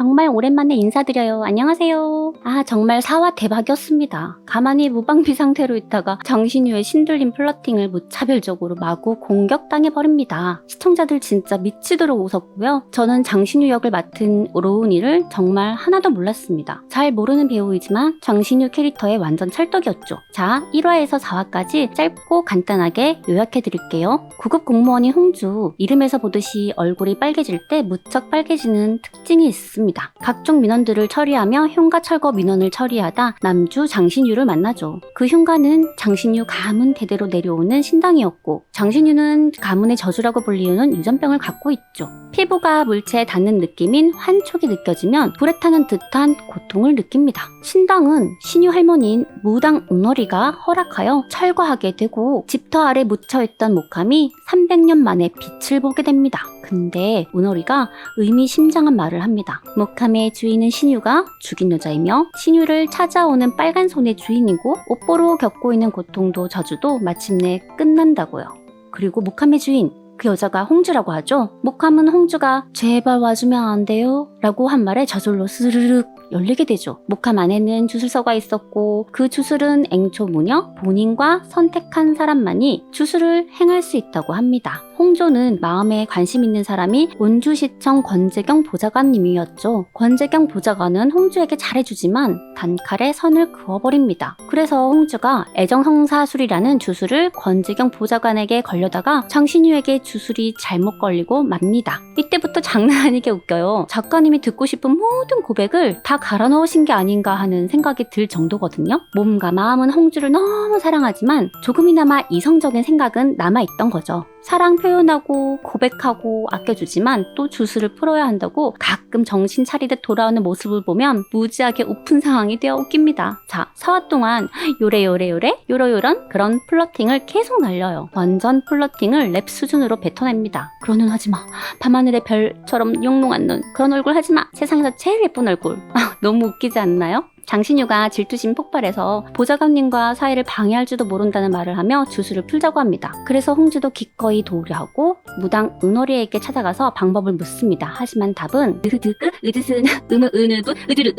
정말 오랜만에 인사드려요. 안녕하세요. 아, 정말 사와 대박이었습니다. 가만히 무방비 상태로 있다가 정신유의 신들린 플러팅을 무차별적으로 마구 공격당해버립니다. 시청자들 진짜 미치도록 웃었고요. 저는 장신유 역을 맡은 로운이를 정말 하나도 몰랐습니다. 잘 모르는 배우이지만 장신유 캐릭터의 완전 찰떡이었죠. 자, 1화에서 4화까지 짧고 간단하게 요약해드릴게요. 구급 공무원인 홍주, 이름에서 보듯이 얼굴이 빨개질 때 무척 빨개지는 특징이 있습니다. 각종 민원들을 처리하며 흉가 철거 민원을 처리하다 남주 장신유를 만나죠. 그 흉가는 장신유 가문 대대로 내려오는 신당이었고 장신유는 가문의 저주라고 불리우는 유전병을 갖고 있죠. 피부가 물체에 닿는 느낌인 환촉이 느껴지면 불에 타는 듯한 고통을 느낍니다. 신당은 신유 할머니인 무당 은월이가 허락하여 철거하게 되고 집터 아래 묻혀있던 목함이 300년 만에 빛을 보게 됩니다. 근데 은월이가 의미심장한 말을 합니다. 목함의 주인은 신유가 죽인 여자이며 신유를 찾아오는 빨간 손의 주인이고 옥보로 겪고 있는 고통도 저주도 마침내 끝난다고요. 그리고 목함의 주인 그 여자가 홍주라고 하죠. 목함은 홍주가 제발 와주면 안 돼요? 라고 한 말에 저절로 스르륵 열리게 되죠. 목함 안에는 주술서가 있었고 그 주술은 앵초 무녀 본인과 선택한 사람만이 주술을 행할 수 있다고 합니다. 홍조는 마음에 관심 있는 사람이 원주시청 권재경 보좌관님이었죠. 권재경 보좌관은 홍주에게 잘해주지만 단칼에 선을 그어버립니다. 그래서 홍주가 애정성사술이라는 주술을 권재경 보좌관에게 걸려다가 장신유에게 주술이 잘못 걸리고 맙니다. 이때부터 장난 아니게 웃겨요. 작가님 이 듣고 싶은 모든 고백을 다 갈아 넣으신 게 아닌가 하는 생각이 들 정도거든요. 몸과 마음은 홍주를 너무 사랑하지만 조금이나마 이성적인 생각은 남아있던 거죠. 사랑 표현하고 고백하고 아껴주지만 또 주술을 풀어야 한다고 가끔 정신 차리듯 돌아오는 모습을 보면 무지하게 우픈 상황이 되어 웃깁니다. 자, 사화 동안 요래요래요래 요러요런 그런 플러팅을 계속 날려요. 완전 플러팅을 랩 수준으로 뱉어냅니다. 그러는 하지마. 밤하늘의 별처럼 영롱한 눈. 그런 얼굴 하지마. 세상에서 제일 예쁜 얼굴. 아, 너무 웃기지 않나요? 장신유가 질투심 폭발해서 보좌관님과 사이를 방해할지도 모른다는 말을 하며 주술을 풀자고 합니다. 그래서 홍주도 기꺼이 도우려 하고 무당 은월이에게 찾아가서 방법을 묻습니다. 하지만 답은 으드드 으드슨 으무 으느부 으드르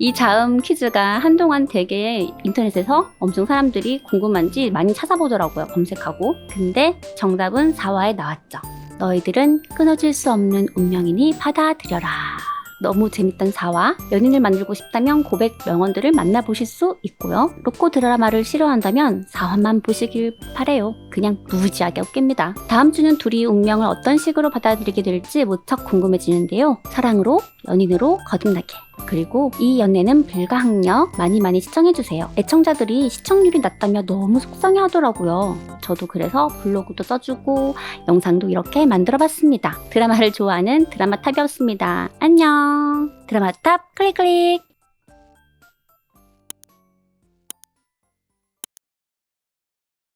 이 자음 퀴즈가 한동안 되게 인터넷에서 엄청 사람들이 궁금한지 많이 찾아보더라고요. 검색하고. 근데 정답은 4화에 나왔죠. 너희들은 끊어질 수 없는 운명이니 받아들여라. 너무 재밌던 4화 연인을 만들고 싶다면 고백 명언들을 만나보실 수 있고요. 로코 드라마를 싫어한다면 4화만 보시길 바래요. 그냥 무지하게 웃깁니다. 다음 주는 둘이 운명을 어떤 식으로 받아들이게 될지 무척 궁금해지는데요. 사랑으로, 연인으로 거듭나게. 그리고 이 연애는 불가항력 많이 많이 시청해주세요. 애청자들이 시청률이 낮다며 너무 속상해 하더라고요. 저도 그래서 블로그도 써주고 영상도 이렇게 만들어 봤습니다. 드라마를 좋아하는 드라마 탑이었습니다. 안녕. 드라마 탑 클릭 클릭.